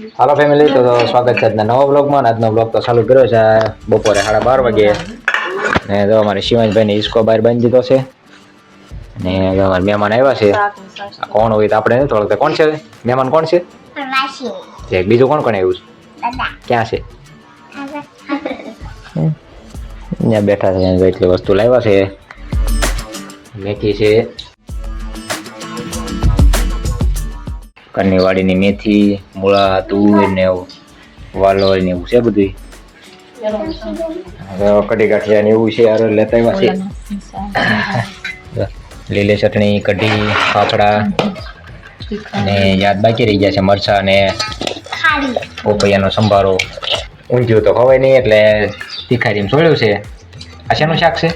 હાલો family તો સ્વાગત છે આજના નવા બ્લોગમાં આજનો બ્લોગ તો ચાલુ કર્યો છે બપોરે સાડા બાર વાગે. ને જો અમારે શિવાંશભાઈની ઈસકો બહાર બાંધી દીધો છે. ને અમારા મહેમાન આવ્યા છે. કોણ હોય તો આપણે ઓળખતા. કોણ છે? મહેમાન કોણ છે? જે બીજું કોણ કોણ આવ્યું છે? ક્યાં છે? ત્યાં બેઠા છે એટલી વસ્તુ લાવ્યા છે. મેથી છે. ઘરની વાડીની મેથી મૂળા તુર ને એવું વાલોળ ને એવું છે બધું હવે કઢી ગાંઠિયા ને એવું છે યાર લેતા આવ્યા છે લીલી ચટણી કઢી ફાફડા અને યાદ બાકી રહી ગયા છે મરચા ને પોપૈયાનો સંભારો. ઊંધિયું તો ખવાય નહીં એટલે તીખારી છોડ્યું છે. આ શેનું શાક છે?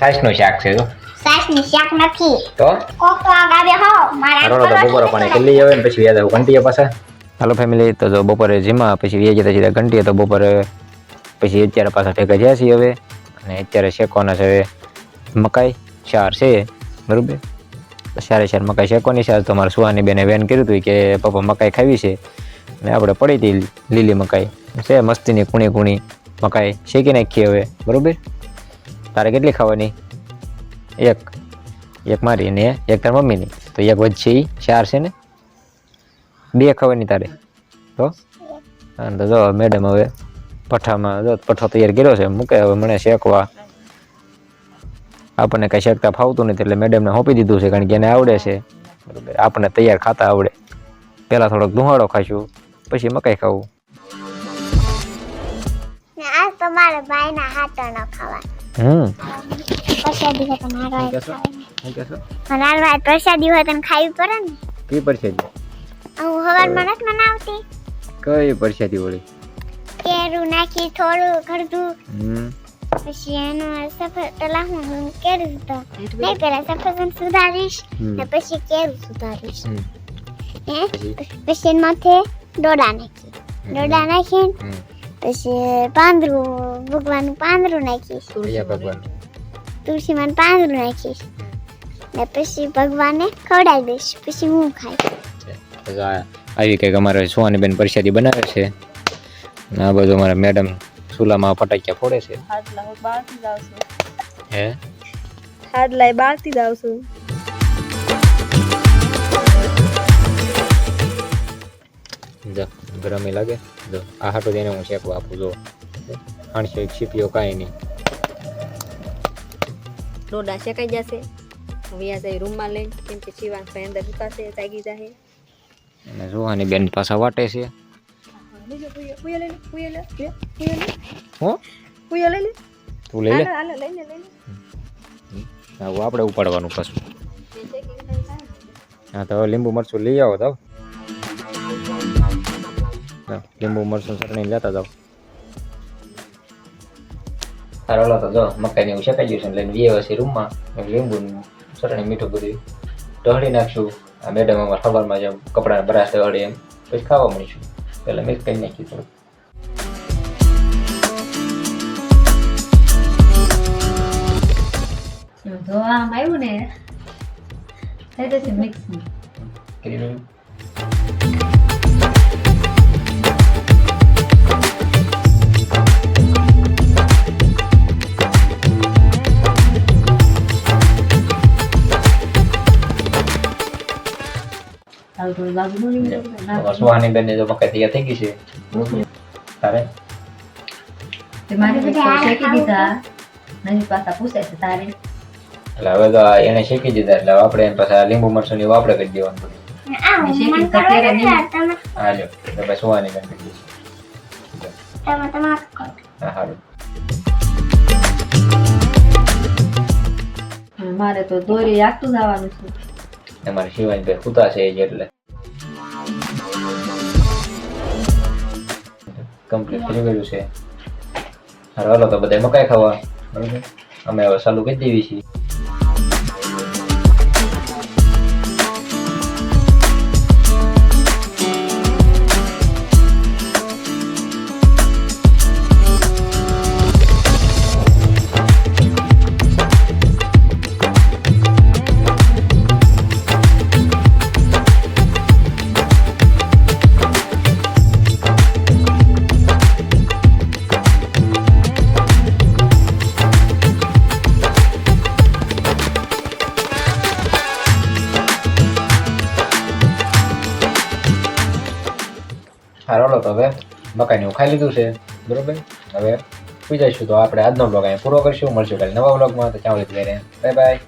સાસનું શાક છે તો સાસની શાક નથી. તો? કોક તો આ હો મારા હાલો તો બપોરે પણ કેટલી આવે ને પછી યાદ આવું ઘંટીએ પાછા. હાલો ફેમિલી તો જો બપોરે જીમા પછી વ્યાજ જતા સીધા ઘંટીએ તો બપોરે પછી અત્યારે પાછા ભેગા જ્યાં છીએ હવે. અને અત્યારે શેકવાના છે હવે મકાઈ ચાર છે બરોબર? સારે સાર ચાર મકાઈ શેકવાની છે. તો મારા સુવાની બેને વેન કર્યું હતું કે પપ્પા મકાઈ ખાવી છે. ને આપણે પડી હતી લીલી મકાઈ. છે મસ્તીની કુણી કુણી મકાઈ શેકી નાખીએ હવે બરોબર? તારે કેટલી ખાવાની? એક એક મારી ને એક તાર મમ્મીની તો એક વચ્ચે ચાર છે ને? બે ખવાની તારે. તો? તો જો મેડમ હવે પઠામાં જો પઠ્ઠો તૈયાર કર્યો છે. મૂકે હવે મને શેકવા. આપણને કાંઈ શેકતા ફાવતું નથી એટલે મેડમને સોંપી દીધું છે કારણ કે એને આવડે છે. બરોબર આપણને તૈયાર ખાતા આવડે. પહેલાં થોડોક ધુમાડો ખાશું પછી મકાઈ ખાવું. ને આજ તો મારા ખાવા હમ. પ્રસાદી હોય ખાવાની. હોય ખાવી પડે ને. કઈ પરસેદી? હું હવારમાં નથી બનાવતી. કઈ પરસેદી વળી? કેરું નાખી થોડું ઘરદું પછી એનું સફર પેલા હું કેરું તો નહીં પેલા સફરજન સુધારીશ ને પછી કેરું સુધારીશ. હે? પછી? પછી માથે ડોડા નાખી. ડોડા નાખીને પછી પાંદરું ભગવાનનું પાંદરું નાખીશ. ભગવાન. તુલસીમાં પાંદડું નાખીશ. ને પછી ભગવાનને ખવડાવી દઈશ. પછી હું ખાઈશ. આવી કંઈક અમારે સુવાની બેન પરસાદી બનાવે છે. આ બધું અમારા મેડમ ચૂલામાં ફટાકિયા ફોડે છે. હાડલા બહારથી જ આવશું હે? હાડલા બહારથી જ આવશું જો ગરમી લાગે. જો આ હાટો તેને હું શેકવા આપું જો. આણસો એક શીપીઓ કાંઈ નહીં. ડોડા શેકાઈ જશે હું અહીંયા જઈ રૂમમાં લઈને કેમ કે શિવાંગ ભાઈ અંદર સુતાશે જાગી જાહે અને રોહાની બેન પાછા વાટે છે લઈ લઈ લઈ તું લઈ લઈ લઈ લે આવું આપણે ઉપાડવાનું પાછું હા તો હવે લીંબુ મરચું લઈ આવો તો લીંબુ મરચું સરણી લેતા જાઓ સારો તો જો મકાઈ એવું શેકાઈ ગયું છે એટલે વીએ પછી રૂમમાં લીંબુ ને ચટણી મીઠું બધું ટહળી નાખશું આ મેડમ અમારા ખબરમાં જેમ કપડાને બ્રાશ ટહળી એમ પછી ખાવા મળીશું એટલે મિક્સ કરી નાખ્યું થોડું જોવા આમ આવ્યું ને થઈ જશે મિક્સ કરી સુહાની બેન જો મકાઈ તૈયાર થઈ ગઈ છે તારે મારી શેકી દીધા નવી પાછા પૂછે છે તારે એટલે હવે તો એને શેકી દીધા એટલે આપણે એને પાછા લીંબુ મરચું ની વાપરે કરી દેવાનું બધું આ ને શેકી મને તો કરવા ત્યારે નથી આ તમે હા જો એટલે પછી સુવાની બેન કરી દઈશું તમે તમારું કરો. હા સારું અને મારે તો દોરી રાખતું જવાનું છે અમારે શિવાની ભાઈ કૂતા છે એટલે કમ્પ્લીટ થઈ ગયું છે. હાલો તો બધા મકાઈ ખાવા? બરાબર? અમે હવે ચાલુ કરી દેવી છીએ. આ રોલો તો હવે મકાઈનું ખાઈ લીધું છે, બરોબર? હવે સુઈ જઈશું તો આપણે આજનો બ્લોગ અહીંયા પૂરો કરીશું. મળશું કાલે નવા બ્લોગમાં તો ચાલો બાય બાય